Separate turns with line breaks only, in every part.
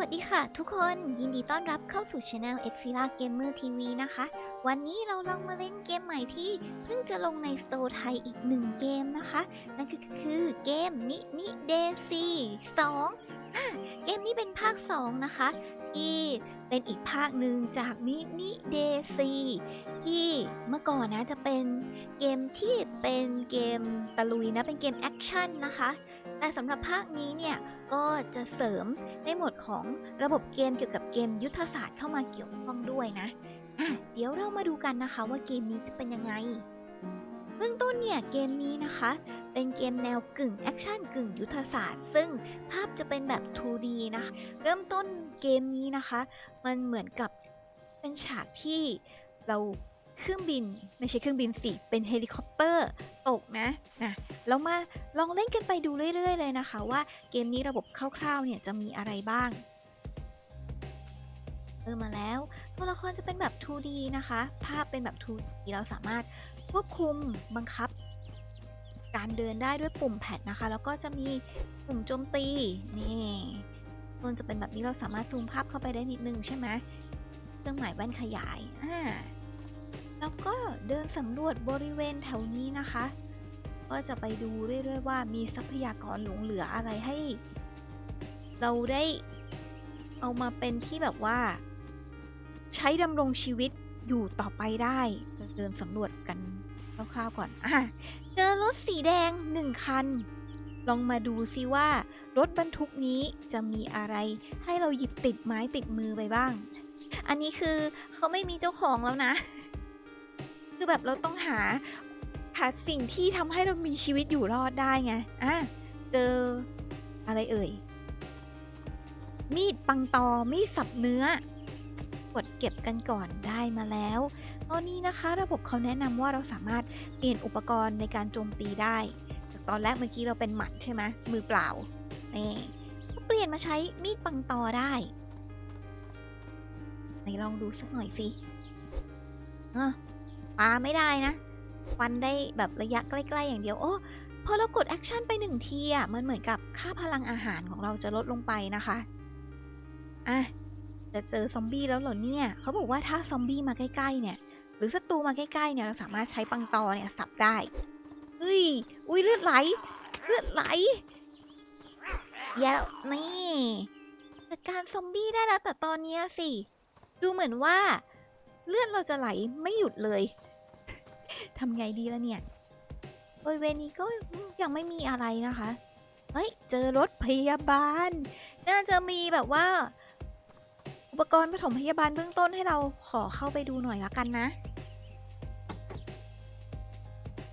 วัสดีค่ะทุกคนยินดีต้อนรับเข้าสู่ช anel e x i l a Gamer TV นะคะ วันนี้เราลองมาเล่นเกมใหม่ที่เพิ่งจะลงในสโตร์ไทยอีกหนึ่งเกมนะคะ นั่นก็คือเกมมินิเดซี2อะเกมนี้เป็นภาค 2 นะคะ ที่เป็นอีกภาคหนึ่งจากมินิเดซีที่เมื่อก่อนนะจะเป็นเกมที่เป็นเกมตะลุยนะ เป็นเกมแอคชั่นนะคะ แต่สำหรับภาคนี้เนี่ยก็จะเสริมในหมวดของระบบเกมเกี่ยวกับเกมยุทธศาสตร์เข้ามาเกี่ยวข้องด้วยนะะเดี๋ยวเรามาดูกันนะคะว่าเกมนี้จะเป็นยังไงเบื้องต้นเนี่ยเกมนี้นะคะ เป็นเกมแนวกึ่งแอคชั่นกึ่งยุทธศาสตร์ ซึ่งภาพจะเป็นแบบ 2D นะคะ เริ่มต้นเกมนี้นะคะ มันเหมือนกับเป็นฉากที่เรา เครื่องบิน ไม่ใช่เครื่องบินสิ เป็นเฮลิคอปเตอร์ตกนะนะเรามาลองเล่นกันไปดูเรื่อย ๆ เลยนะคะ ว่าเกมนี้ระบบคร่าวๆเนี่ยจะมีอะไรบ้างเออมาแล้วตัวละครจะเป็นแบบ 2D นะคะ ภาพเป็นแบบ 2D เราสามารถควบคุมบังคับ การเดินได้ด้วยปุ่มแพดนะคะ แล้วก็จะมีปุ่มโจมตีนี่มันจะเป็นแบบนี้เราสามารถซูมภาพเข้าไปได้นิดนึงใช่ไหมเครื่องหมายแว่นขยายอ่า แล้วก็เดินสำรวจบริเวณแถวนี้นะคะ ก็จะไปดูเรื่อยๆว่ามีทรัพยากรหลงเหลืออะไรให้ เราได้เอามาเป็นที่แบบว่า ใช้ดำรงชีวิตอยู่ต่อไปได้ เดินสำรวจกันคร่าวๆก่อนอะเจอรถสีแดงหนึ่งคัน ลองมาดูซิว่า รถบรรทุกนี้จะมีอะไรให้เราหยิบติดไม้ติดมือไปบ้าง อันนี้คือเขาไม่มีเจ้าของแล้วนะ คือแบบเราต้องหาหาสิ่งที่ทำให้เรามีชีวิตอยู่รอดได้ไง อะ เจออะไรเอ่ย มีดปังตอ มีดสับเนื้อกดเก็บกันก่อนได้มาแล้ว ตอนนี้นะคะระบบเขาแนะนำว่าเราสามารถเปลี่ยนอุปกรณ์ในการโจมตีได้ จากตอนแรกเมื่อกี้เราเป็นหมัดใช่ไหมมือเปล่านี่ก็เปลี่ยนมาใช้มีดปังตอได้ไหนลองดูสักหน่อยสิอะ ปาไม่ได้นะ ฟันได้แบบระยะใกล้ๆอย่างเดียว โอ้พอเรากดแอคชั่นไปหนึ่งทีอะ มันเหมือนกับค่าพลังอาหารของเราจะลดลงไปนะคะ อะ จะเจอซอมบี้แล้วเหรอเนี่ย เขาบอกว่าถ้าซอมบี้มาใกล้ๆเนี่ย หรือศัตรูมาใกล้ๆเนี่ยเราสามารถใช้ปังตอเนี่ยสับได้เฮ้ย อุ้ยเลือดไหล เลือดไหลแย่แล้วนี่จัดการซอมบี้ได้แล้วแต่ตอนเนี้ยสิ ดูเหมือนว่า เลือดเราจะไหลไม่หยุดเลย ทำไงดีละเนี่ย บริเวณนี้ก็ยังไม่มีอะไรนะคะ เฮ้ย เจอรถพยาบาล น่าจะมีแบบว่า อุปกรณ์ปฐมพยาบาลเบื้องต้นให้เราขอเข้าไปดูหน่อยละกันนะ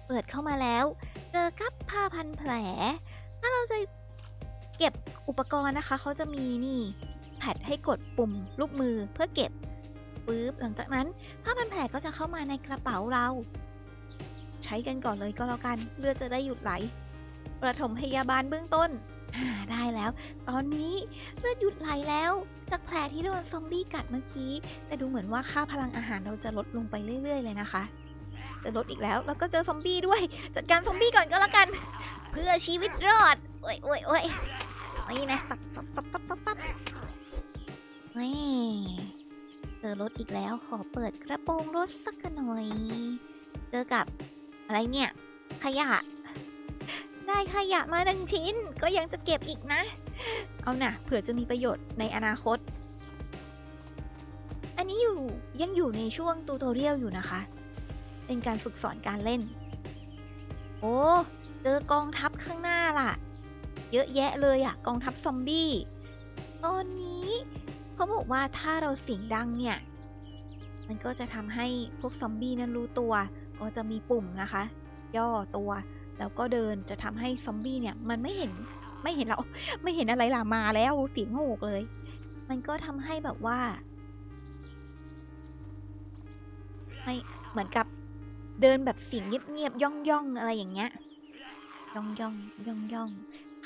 เปิดเข้ามาแล้ว เจอกับผ้าพันแผล ถ้าเราจะเก็บอุปกรณ์นะคะ เขาจะมีนี่แพดให้กดปุ่มลูกมือเพื่อเก็บปึ๊บหลังจากนั้นผ้าพันแผลก็จะเข้ามาในกระเป๋าเรา ช้กันก่อนเลยก็แล้วกัน เลือดจะได้หยุดไหล ประถมพยาบาลเบื้องต้น ได้แล้ว ตอนนี้เลือดหยุดไหลแล้ว จากแผลที่โดนซอมบี้กัดเมื่อกี้ แต่ดูเหมือนว่าค่าพลังอาหารเราจะลดลงไปเรื่อย ๆ เลยนะคะจะลดอีกแล้ว แล้วก็เจอซอมบี้ด้วย จัดการซอมบี้ก่อนก็แล้วกัน เพื่อชีวิตรอด โอ้ยโอ้ยโอ้ยนี่นะสับสับสับสับสับสับนี่เจอรถอีกแล้วขอเปิดกระโปรงรถสักหน่อย เจอกับ อะไรเนี่ย ขยะ ได้ขยะมาหนึ่งชิ้น ก็ยังจะเก็บอีกนะ เอานะเผื่อจะมีประโยชน์ในอนาคต อันนี้อยู่ยังอยู่ในช่วงตูโตเรียลอยู่นะคะ เป็นการฝึกสอนการเล่น โอ้เจอกองทัพข้างหน้าล่ะ เยอะแยะเลยอะกองทัพซอมบี้ ตอนนี้เขาบอกว่าถ้าเราเสียงดังเนี่ย มันก็จะทำให้พวกซอมบี้นั้นรู้ตัว ก็จะมีปุ่มนะคะ ย่อตัว แล้วก็เดินจะทำให้ซอมบี้เนี่ย มันไม่เห็นไม่เห็นเราไม่เห็นอะไรล่ะมาแล้วเสียงโหกเลย มันก็ทำให้แบบว่าให้เหมือนกับเดินแบบเสียงเงียบๆย่องย่องๆอะไรอย่างเงี้ยย่องย่องย่องย่อง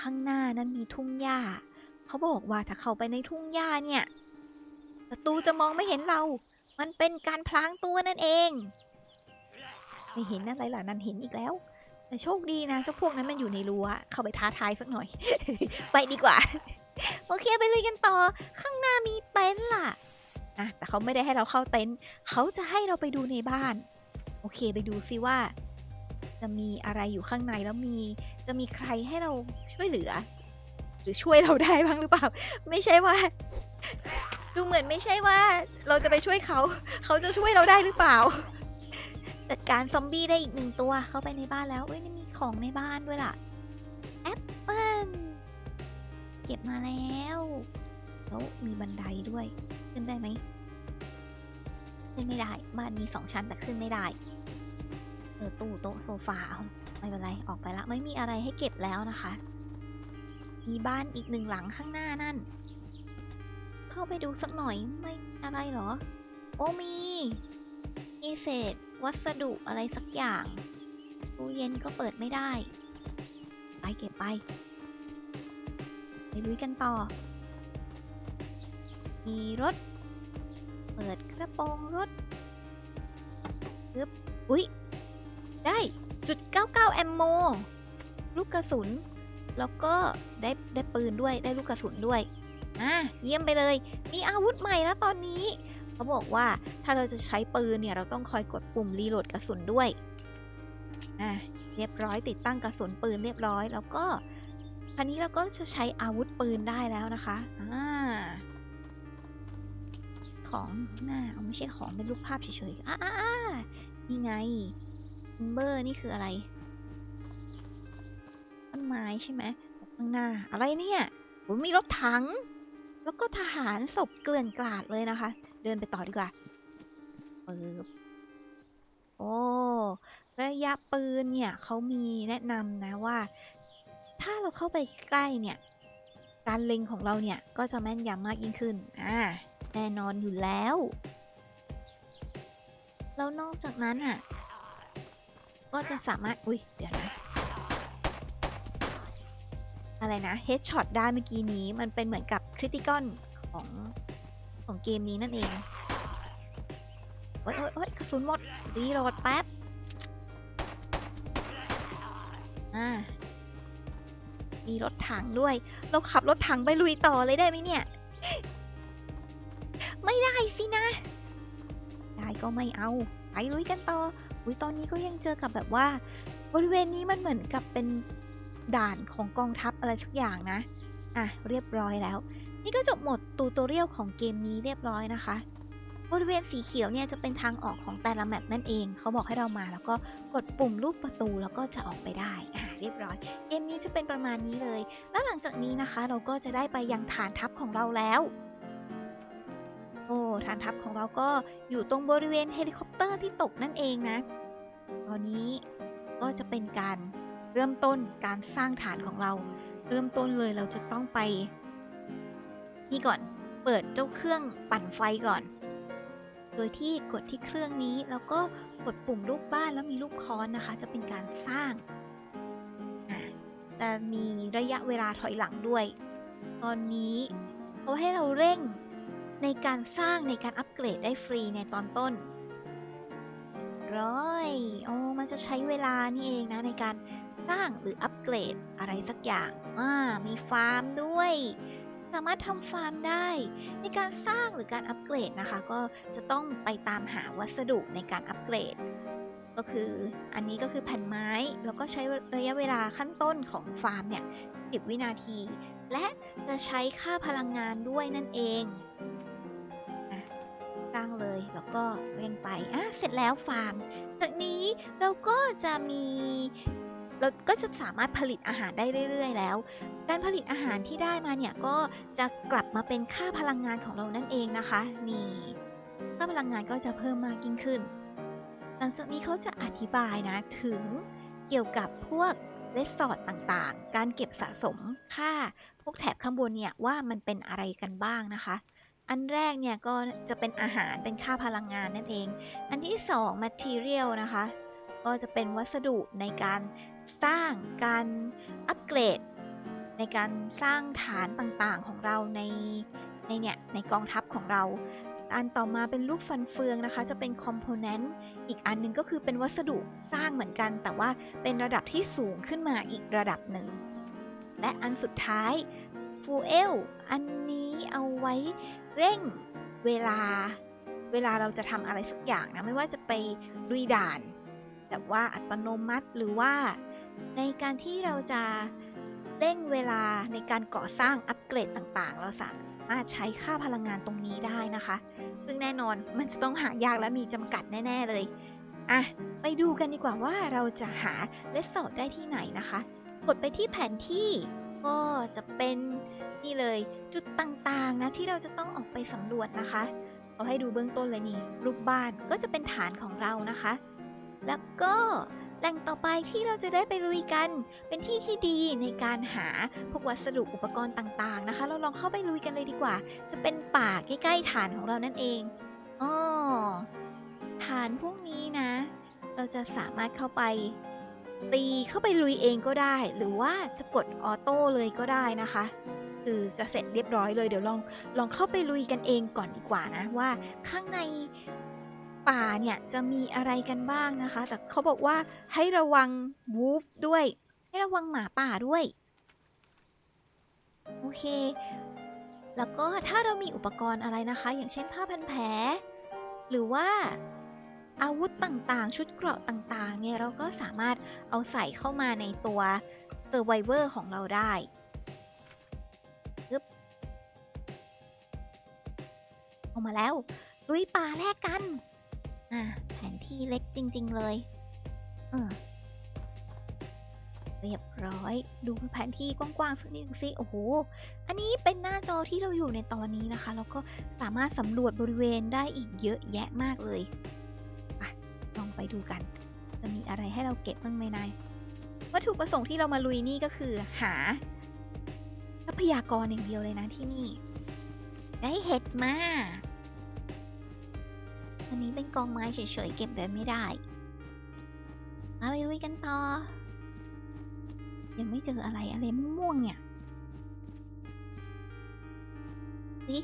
ข้างหน้านั้นมีทุ่งหญ้า เขาบอกว่าถ้าเข้าไปในทุ่งหญ้าเนี่ยศัตรูจะมองไม่เห็นเรา มันเป็นการพลางตัวนั่นเอง ไม่เห็นอะไรล่ะนั่นเห็นอีกแล้ว แต่โชคดีนะเจ้าพวกนั้นมันอยู่ในรั้วเข้าไปท้าทายสักหน่อย ไปดีกว่า โอเคไปเลยกันต่อ ข้างหน้ามีเต็นท์ล่ะนะแต่เขาไม่ได้ให้เราเข้าเต็นท์เขาจะให้เราไปดูในบ้าน โอเคไปดูซิว่า จะมีอะไรอยู่ข้างในแล้วมี จะมีใครให้เราช่วยเหลือ หรือช่วยเราได้บ้างหรือเปล่า ไม่ใช่ว่า ดูเหมือนไม่ใช่ว่า เราจะไปช่วยเขา เขาจะช่วยเราได้หรือเปล่า จัดการซอมบี้ได้อีกหนึ่งตัวเข้าไปในบ้านแล้วเอ้ยนี่มีของในบ้านด้วยล่ะแอปเปิ้ลเก็บมาแล้วแล้วมีบันไดด้วย ขึ้นได้ไหมขึ้นไม่ได้ บ้านมีสองชั้นแต่ขึ้นไม่ได้เออตู้โต๊ะโซฟาเอาไม่เป็นไรออกไปละไม่มีอะไรให้เก็บแล้วนะคะ มีบ้านอีกหนึ่งหลังข้างหน้านั่น เข้าไปดูสักหน่อยไม่อะไรเหรอ โอ้มีมีเศษ วัสดุอะไรสักอย่าง ตู้เย็นก็เปิดไม่ได้ ไปเก็บไป ไปลุยกันต่อ มีรถ เปิดกระโปรงรถปึ๊บอุ๊ย ได้จุด99แอมโม ลูกกระสุน แล้วก็ได้ได้ปืนด้วย ได้ลูกกระสุนด้วย อะ เยี่ยมไปเลย มีอาวุธใหม่แล้วตอนนี้ เขาบอกว่าถ้าเราจะใช้ปืนเนี่ยเราต้องคอยกดปุ่มรีโหลดกระสุนด้วยอะเรียบร้อยติดตั้งกระสุนปืนเรียบร้อย แล้วก็คราวนี้เราก็จะใช้อาวุธปืนได้แล้วนะคะอ่าของหน้าเอาไม่ใช่ของเป็นรูปภาพเฉยๆอ่าอ่านี่ไงเบอร์นี่คืออะไรต้นไม้ใช่ไหมข้างหน้า อะไรเนี่ยโอ้ยมีรถถัง แล้วก็ทหารศพเกลื่อนกลาดเลยนะคะ เดินไปต่อดีกว่าปึ๊บโอ้ระยะปืนเนี่ยเขามีแนะนำนะว่า ถ้าเราเข้าไปใกล้เนี่ย การเล็งของเราเนี่ย ก็จะแม่นยำมากยิ่งขึ้นอ่าแน่นอนอยู่แล้ว แล้วนอกจากนั้นอะ ก็จะสามารถ อุ้ยเดี๋ยวนะ อะไรนะเฮดช็อตได้เมื่อกี้นี้มันเป็นเหมือนกับคริติคอนของของเกมนี้นั่นเองโอ๊ยโอ๊ยโอ๊ยกระสุนหมดรีโหลดแป๊บ อ่า มีรถถังด้วย เราขับรถถังไปลุยต่อเลยได้ไหมเนี่ย ไม่ได้สินะ ได้ก็ไม่เอา ไปลุยกันต่อ อุ้ยตอนนี้ก็ยังเจอกับแบบว่า บริเวณนี้มันเหมือนกับเป็น ด่านของกองทัพอะไรสักอย่างนะ อะ เรียบร้อยแล้ว นี่ก็จบหมดตูตอเรียลของเกมนี้เรียบร้อยนะคะ บริเวณสีเขียวเนี่ยจะเป็นทางออกของแต่ละแมปนั่นเอง เขาบอกให้เรามาแล้วก็กดปุ่มรูปประตูแล้วก็จะออกไปได้ อ่าเรียบร้อย เกมนี้จะเป็นประมาณนี้เลย แล้วหลังจากนี้นะคะ เราก็จะได้ไปยังฐานทัพของเราแล้วโอ้ฐานทัพของเราก็อยู่ตรงบริเวณเฮลิคอปเตอร์ที่ตกนั่นเองนะ ตอนนี้ก็จะเป็นการ เริ่มต้นการสร้างฐานของเรา เริ่มต้นเลยเราจะต้องไป นี่ก่อนเปิดเจ้าเครื่องปั่นไฟก่อน โดยที่กดที่เครื่องนี้แล้วก็กดปุ่มรูปบ้านแล้วมีลูกค้อนนะคะ จะเป็นการสร้างแต่มีระยะเวลาถอยหลังด้วย ตอนนี้เขาให้เราเร่งในการสร้างในการอัปเกรดได้ฟรีในตอนต้น ร้อยโอ้มันจะใช้เวลานี่เองนะในการสร้างหรืออัปเกรดอะไรสักอย่างอ่ามีฟาร์มด้วย สามารถทำฟาร์มได้ ในการสร้างหรือการอัปเกรดนะคะ ก็จะต้องไปตามหาวัสดุในการอัปเกรด ก็คืออันนี้ก็คือแผ่นไม้ แล้วก็ใช้ระยะเวลาขั้นต้นของฟาร์มเนี่ย10 วินาที และจะใช้ค่าพลังงานด้วยนั่นเอง ก็เร่งไปอะเสร็จแล้วฟาร์ม จากนี้เราก็จะมีเราก็จะสามารถผลิตอาหารได้เรื่อย ๆ แล้ว การผลิตอาหารที่ได้มาเนี่ยก็จะกลับมาเป็นค่าพลังงานของเรานั่นเองนะคะ นี่ค่าพลังงานก็จะเพิ่มมากยิ่งขึ้น หลังจากนี้เขาจะอธิบายนะถึงเกี่ยวกับพวกเลสซอร์ดต่างๆ การเก็บสะสมค่าพวกแถบข้างบนเนี่ยว่ามันเป็นอะไรกันบ้างนะคะ อันแรกเนี่ยก็จะเป็นอาหารเป็นค่าพลังงานนั่นเอง อันที่สอง material นะคะ ก็จะเป็นวัสดุในการสร้างการอัปเกรด ในการสร้างฐานต่างๆของเราในในเนี่ยในกองทัพของเรา อันต่อมาเป็นลูกฟันเฟืองนะคะ จะเป็นคอมโพเนนต์อีกอันหนึงก็คือเป็นวัสดุสร้างเหมือนกัน แต่ว่าเป็นระดับที่สูงขึ้นมาอีกระดับหนึ่งและอันสุดท้าย ฟูเอลอันนี้เอาไว้เร่งเวลา เวลาเราจะทำอะไรสักอย่างนะ ไม่ว่าจะไปลุยด่าน แบบว่าอัตโนมัติหรือว่า ในการที่เราจะเร่งเวลาในการก่อสร้างอัปเกรดต่างๆ เราสามารถใช้ค่าพลังงานตรงนี้ได้นะคะ ซึ่งแน่นอนมันจะต้องหายากและมีจำกัดแน่ ๆเลยอะไปดูกันดีกว่าว่าเราจะหาเลสโซดได้ที่ไหนนะคะ กดไปที่แผนที่ก็จะเป็น นี่เลย จุดต่างๆนะที่เราจะต้องออกไปสำรวจนะคะ เอาให้ดูเบื้องต้นเลยนี่ รูปบ้านก็จะเป็นฐานของเรานะคะ แล้วก็แหล่งต่อไปที่เราจะได้ไปลุยกัน เป็นที่ที่ดีในการหาพวกวัสดุอุปกรณ์ต่างๆนะคะ เราลองเข้าไปลุยกันเลยดีกว่า จะเป็นป่าใกล้ๆฐานของเรานั่นเองอ๋อฐานพวกนี้นะ เราจะสามารถเข้าไป ตีเข้าไปลุยเองก็ได้ หรือว่าจะกดออโต้เลยก็ได้นะคะ คือจะเสร็จเรียบร้อยเลย เดี๋ยวลองลองเข้าไปลุยกันเองก่อนดีกว่านะว่าข้างในป่าเนี่ยจะมีอะไรกันบ้างนะคะ แต่เขาบอกว่าให้ระวังวูฟด้วย ให้ระวังหมาป่าด้วย โอเค แล้วก็ถ้าเรามีอุปกรณ์อะไรนะคะ อย่างเช่นผ้าพันแผล หรือว่าอาวุธต่างๆ ชุดเกราะต่างๆ เนี่ยเราก็สามารถเอาใส่เข้ามาในตัว Survivor ของเราได้ เอามาแล้ว ลุยป่าแลกกัน อะแผนที่เล็กจริง ๆ เลยเออเรียบร้อย ดูแผนที่กว้างๆสักนิดสิโอ้โห อันนี้เป็นหน้าจอที่เราอยู่ในตอนนี้นะคะ แล้วก็สามารถสำรวจบริเวณได้อีกเยอะแยะมากเลยอะลองไปดูกัน จะมีอะไรให้เราเก็บบ้างไหมนายวัตถุประสงค์ที่เรามาลุยนี่ก็คือหาทรัพยากรอย่างเดียวเลยนะที่นี่ ได้เห็ดมา อันนี้เป็นกองไม้เฉยๆเก็บแบบไม่ได้ มาไปลุยกันต่อ ยังไม่เจออะไรอะไรม่วงๆเนี่ยสิ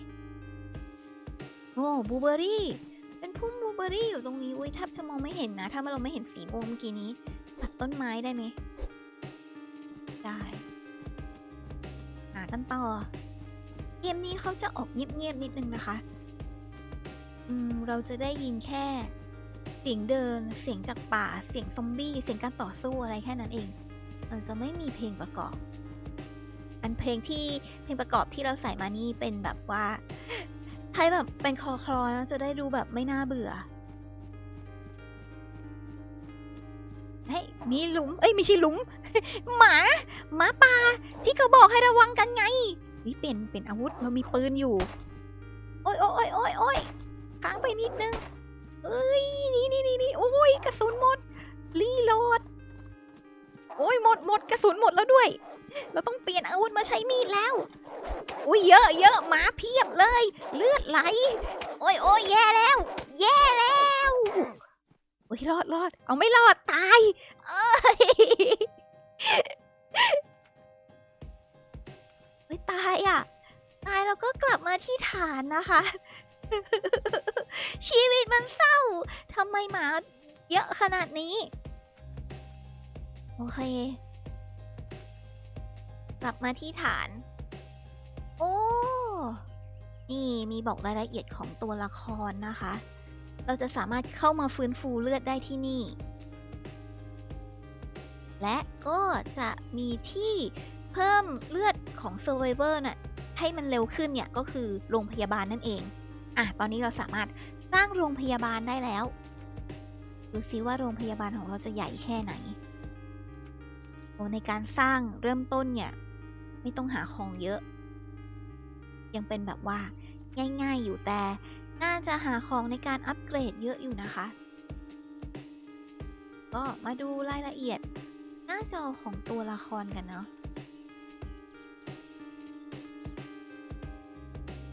โอ้บูเบอรี่เป็นพุ่มบูเบอรี่อยู่ตรงนี้อุ้ยแทบจะมองไม่เห็นนะ ถ้าเราไม่เห็นสีม่วงเมื่อกี้นี้ตัดต้นไม้ได้ไหมได้ หากันต่อ เกมนี้เขาจะออกเงียบๆนิดนึงนะคะอืมเราจะได้ยินแค่ เสียงเดิน เสียงจากป่า เสียงซอมบี้ เสียงการต่อสู้อะไรแค่นั้นเองมันจะไม่มีเพลงประกอบ อันเพลงที่เพลงประกอบที่เราใส่มานี่เป็นแบบว่าให้แบบเป็นคอคลอนะจะได้ดูแบบไม่น่าเบื่อเฮ้ยมีหลุม เอ้ยไม่ใช่หลุม หมา หมาป่าที่เขาบอกให้ระวังกันไง นี่เปลี่ยนเปลี่ยนอาวุธเรามีปืนอยู่ โอ้ยโอ้ยโอ้ยโอ้ยค้างไปนิดนึงเอ้ยนี่นี่นี่นี่โอ้ยกระสุนหมดรีโหลดโอ้ยหมดหมดกระสุนหมดแล้วด้วย เราต้องเปลี่ยนอาวุธมาใช้มีดแล้วอุ้ยเยอะเยอะหมาเพียบเลย เลือดไหล โอ้ยโอ้ยแย่แล้ว แย่แล้วโอ้ยรอดรอดเอาไม่รอดตาย เอ้ย ยตายอะ ตายแล้วก็กลับมาที่ฐานนะคะ ชีวิตมันเศร้าทำไมหมาเยอะขนาดนี้ โอเค กลับมาที่ฐาน โอ้นี่มีบอกรายละเอียดของตัวละครนะคะ เราจะสามารถเข้ามาฟื้นฟูเลือดได้ที่นี่ และก็จะมีที่เพิ่มเลือด ของ Survivor น่ะให้มันเร็วขึ้นเนี่ยก็คือโรงพยาบาลนั่นเองอะตอนนี้เราสามารถสร้างโรงพยาบาลได้แล้วดูซิว่าโรงพยาบาลของเราจะใหญ่แค่ไหนโอ้ในการสร้างเริ่มต้นเนี่ยไม่ต้องหาของเยอะ ยังเป็นแบบว่าง่าย ๆ อยู่แต่น่าจะหาของในการอัปเกรดเยอะอยู่นะคะ ก็มาดูรายละเอียดหน้าจอของตัวละครกันเนาะ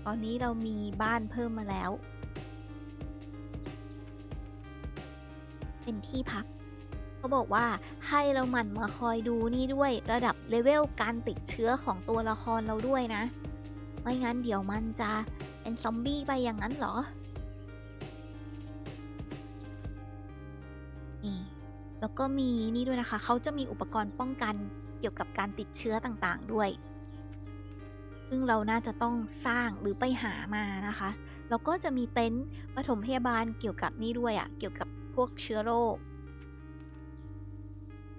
อนนี้เรามีบ้านเพิ่มมาแล้ว เป็นที่พัก เขาบอกว่าให้เราหมั่นมาคอยดูนี่ด้วยระดับเลเวลการติดเชื้อของตัวละครเราด้วยนะ ไม่งั้นเดี๋ยวมันจะเป็นซอมบี้ไปอย่างนั้นเหรอนี่แล้วก็มีนี่ด้วยนะคะ เขาจะมีอุปกรณ์ป้องกันเกี่ยวกับการติดเชื้อต่างๆด้วย ซึ่งเราน่าจะต้องสร้างหรือไปหามานะคะ แล้วก็จะมีเต็นท์ปฐมพยาบาลเกี่ยวกับนี่ด้วยอะ่ะ เกี่ยวกับพวกเชื้อโรค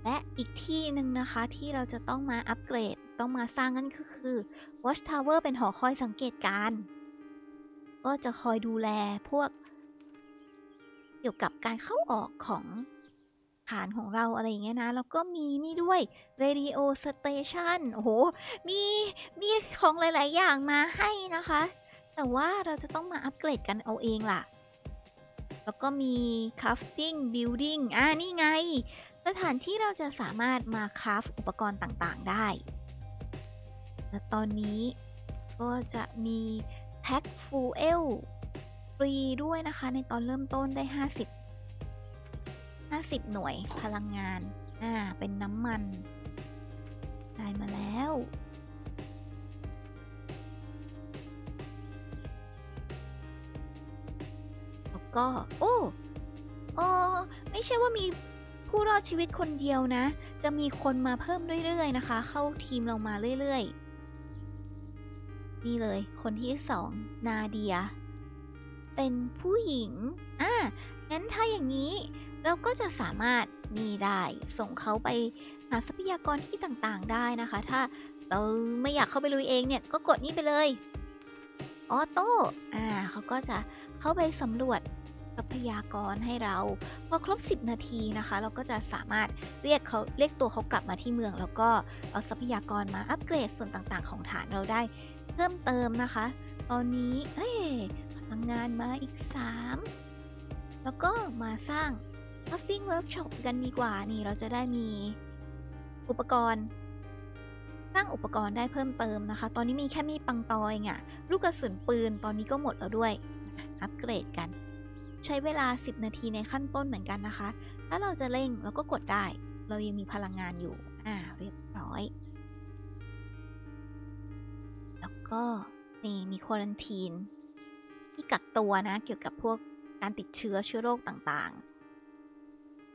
และอีกที่หนึ่งนะคะที่เราจะต้องมาอัปเกรด ต้องมาสร้างนั่นก็คือ Watch Tower เป็นหอคอยสังเกตการ ก็จะคอยดูแลพวก เกี่ยวกับการเข้าออกของ ฐานของเราอะไรอย่างเงี้ยนะ แล้วก็มีนี่ด้วย Radio Station โอ้โห มีมีของหลาย ๆ อย่างมาให้นะคะ แต่ว่าเราจะต้องมาอัปเกรดกันเอาเองล่ะ แล้วก็มี crafting building อ่านี่ไง สถานที่เราจะสามารถมาคราฟอุปกรณ์ต่าง ๆ ได้ และตอนนี้ก็จะมีแพ็คฟูเอลฟรีด้วยนะคะ ในตอนเริ่มต้นได้ 50 50 หน่วยพลังงาน อ่า เป็นน้ำมัน ได้มาแล้ว แล้วก็ โอ้โอ้ไม่ใช่ว่ามีผู้รอดชีวิตคนเดียวนะ จะมีคนมาเพิ่มเรื่อยๆนะคะ เข้าทีมเรามาเรื่อยๆ นี่เลย คนที่สองนาเดีย เป็นผู้หญิง อ่างั้นถ้าอย่างนี้ เราก็จะสามารถนี่ได้ส่งเขาไปหาทรัพยากรที่ต่างๆได้นะคะ ถ้าเราไม่อยากเข้าไปลุยเองเนี่ยก็กดนี่ไปเลยออโต้อ่าเขาก็จะเข้าไปสำรวจทรัพยากรให้เรา พอครบ 10 นาทีนะคะ เราก็จะสามารถเรียกเขาเรียกตัวเขากลับมาที่เมือง แล้วก็เอาทรัพยากรมาอัปเกรดส่วนต่างๆ ของฐานเราได้ เพิ่มเติมนะคะ ตอนนี้เอ้ยพลังงานมาอีก 3 แล้วก็มาสร้าง crafting workshop กันดีกว่านี่เราจะได้มีอุปกรณ์สร้างอุปกรณ์ได้เพิ่มเติมนะคะ ตอนนี้มีแค่มีปังตอยไงลูกกระสุนปืนตอนนี้ก็หมดแล้วด้วย อัปเกรดกัน ใช้เวลา 10 นาทีในขั้นต้นเหมือนกันนะคะ ถ้าเราจะเร่งเราก็กดได้ เรายังมีพลังงานอยู่ อ่า เรียบร้อย แล้วก็นี่มีควอรันทีน ที่กักตัวนะ เกี่ยวกับพวกการติดเชื้อเชื้อโรคต่างๆ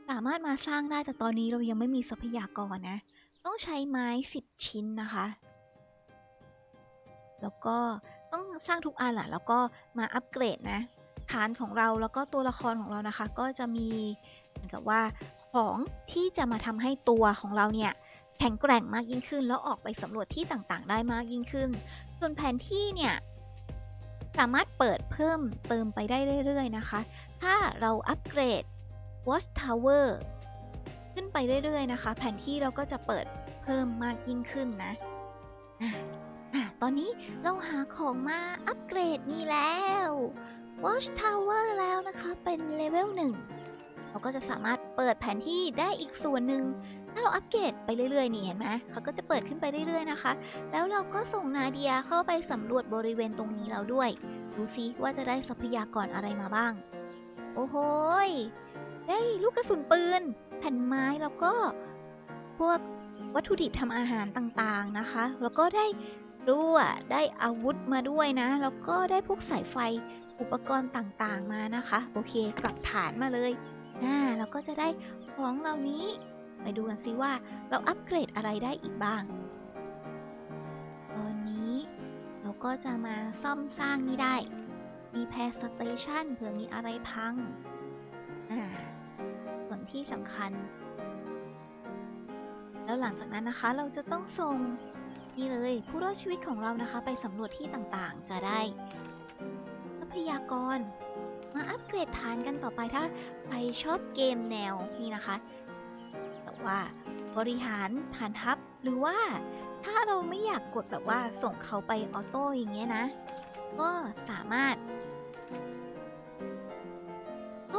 สามารถมาสร้างได้แต่ตอนนี้เรายังไม่มีทรัพยากรนะ ต้องใช้ไม้10ชิ้นนะคะ แล้วก็ต้องสร้างทุกอันแหละแล้วก็มาอัปเกรดนะฐานของเราแล้วก็ตัวละครของเรานะคะ ก็จะมีเหมือนกับว่าของที่จะมาทำให้ตัวของเราเนี่ยแข็งแกร่งมากยิ่งขึ้น แล้วออกไปสำรวจที่ต่างๆ ได้มากยิ่งขึ้น ส่วนแผนที่เนี่ยสามารถเปิดเพิ่มเติมไปได้เรื่อย ๆ นะคะ ถ้าเราอัปเกรด Watch Tower ขึ้นไปเรื่อยๆนะคะ แผนที่เราก็จะเปิดเพิ่มมากยิ่งขึ้นนะอะตอนนี้เราหาของมาอัปเกรดนี่แล้ว Watch Tower แล้วนะคะเป็นเลเวล1เราก็จะสามารถเปิดแผนที่ได้อีกส่วนหนึ่งถ้าเราอัปเกรดไปเรื่อยๆนี่เห็นไหมเขาก็จะเปิดขึ้นไปเรื่อยๆนะคะ แล้วเราก็ส่งนาเดียเข้าไปสำรวจบริเวณตรงนี้แล้วด้วย ดูซิว่าจะได้ทรัพยากรอะไรมาบ้าง โอ้โห ยได้ลูกกระสุนปืน แผ่นไม้แล้วก็พวกวัตถุดิบทำอาหารต่างๆนะคะ แล้วก็ได้รั่วได้อาวุธมาด้วยนะ แล้วก็ได้พวกสายไฟอุปกรณ์ต่างๆมานะคะ โอเคกลับฐานมาเลยอ่าแล้วก็จะได้ของเหล่านี้ ไปดูกันซิว่าเราอัปเกรดอะไรได้อีกบ้าง ตอนนี้เราก็จะมาซ่อมสร้างนี่ได้ มีแพรสเตชันเผื่อมีอะไรพัง อ่า ที่สำคัญ แล้วหลังจากนั้นนะคะเราจะต้องส่งนี่เลยผู้รอดชีวิตของเรานะคะ ไปสำรวจที่ต่างๆ จะได้ทรัพยากร มาอัปเกรดฐานกันต่อไปถ้าใครชอบเกมแนวนี่นะคะ แต่ว่าบริหารฐานทัพหรือว่าถ้าเราไม่อยากกดแบบว่าส่งเขาไปออโต้อย่างเงี้ยนะ ก็สามารถ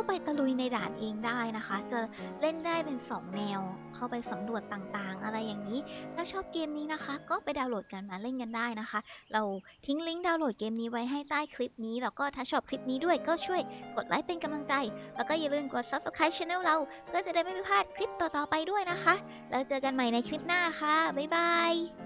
ไปตะลุยในด่านเองได้นะคะ จะเล่นได้เป็น 2 แนว เข้าไปสำรวจต่างๆ อะไรอย่างนี้ ถ้าชอบเกมนี้นะคะ ก็ไปดาวน์โหลดกันมาเล่นกันได้นะคะ เราทิ้งลิงก์ดาวน์โหลดเกมนี้ไว้ให้ใต้คลิปนี้ แล้วก็ถ้าชอบคลิปนี้ด้วยก็ช่วยกดไลค์เป็นกำลังใจ แล้วก็อย่าลืมกด subscribe channel เรา เพื่อจะได้ไม่พลาดคลิปต่อๆไปด้วยนะคะ แล้วเจอกันใหม่ในคลิปหน้าค่ะ บ๊ายบาย